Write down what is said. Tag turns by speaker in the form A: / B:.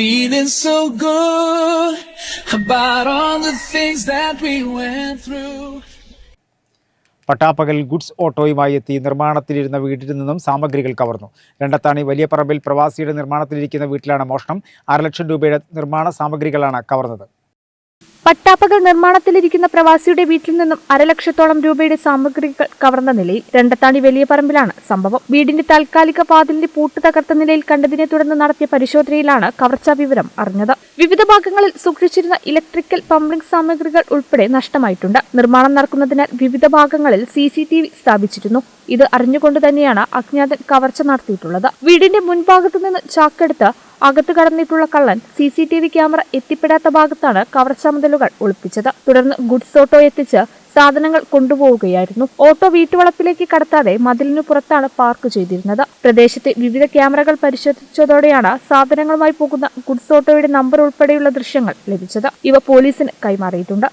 A: feeling so good about all the things that we went through.
B: പട്ടാപ്പകൽ goods ഓട്ടോയുമായി എത്തി നിർമ്മാണത്തിലിരുന്ന വീട്ടിൽ നിന്നും സാമഗ്രികൾ കവർന്നു. രണ്ടത്താണി വലിയ പറമ്പിൽ പ്രവാസിയുടെ നിർമ്മാണത്തിലിരിക്കുന്ന വീട്ടിലാണ് മോഷണം. അര ലക്ഷം രൂപയുടെ നിർമ്മാണ സാമഗ്രികളാണ് കവർന്നത്.
C: പട്ടാപ്പകൽ നിർമ്മാണത്തിലിരിക്കുന്ന പ്രവാസിയുടെ വീട്ടിൽ നിന്നും അരലക്ഷത്തോളം രൂപയുടെ സാമഗ്രികൾ കവർന്ന നിലയിൽ രണ്ടത്താണി വലിയ പറമ്പിലാണ് സംഭവം. വീടിന്റെ താൽക്കാലിക വാതിലിന്റെ പൂട്ട് തകർത്ത നിലയിൽ കണ്ടതിനെ തുടർന്ന് നടത്തിയ പരിശോധനയിലാണ് കവർച്ചാ വിവരം അറിഞ്ഞത്. വിവിധ ഭാഗങ്ങളിൽ സൂക്ഷിച്ചിരുന്ന ഇലക്ട്രിക്കൽ പമ്പിംഗ് സാമഗ്രികൾ ഉൾപ്പെടെ നഷ്ടമായിട്ടുണ്ട്. നിർമ്മാണം നടക്കുന്നതിനാൽ വിവിധ ഭാഗങ്ങളിൽ സി സ്ഥാപിച്ചിരുന്നു. ഇത് അറിഞ്ഞുകൊണ്ട് തന്നെയാണ് അജ്ഞാതൻ കവർച്ച നടത്തിയിട്ടുള്ളത്. വീടിന്റെ മുൻഭാഗത്തു നിന്ന് ചാക്കെടുത്ത് അകത്ത് കടന്നിട്ടുള്ള കള്ളൻ C C T V camera എത്തിപ്പെടാത്ത ഭാഗത്താണ് കവർച്ചമതലുകൾ ഒളിപ്പിച്ചത്. തുടർന്ന് ഗുഡ്സ് ഓട്ടോ എത്തിച്ച് സാധനങ്ങൾ കൊണ്ടുപോവുകയായിരുന്നു. ഓട്ടോ വീട്ടുവളപ്പിലേക്ക് കടത്താതെ മതിലിനു പുറത്താണ് പാർക്ക് ചെയ്തിരുന്നത്. പ്രദേശത്തെ വിവിധ ക്യാമറകൾ പരിശോധിച്ചതോടെയാണ് സാധനങ്ങളുമായി പോകുന്ന ഗുഡ്സ് ഓട്ടോയുടെ നമ്പർ ഉൾപ്പെടെയുള്ള ദൃശ്യങ്ങൾ ലഭിച്ചത്. ഇവ പോലീസിന് കൈമാറിയിട്ടുണ്ട്.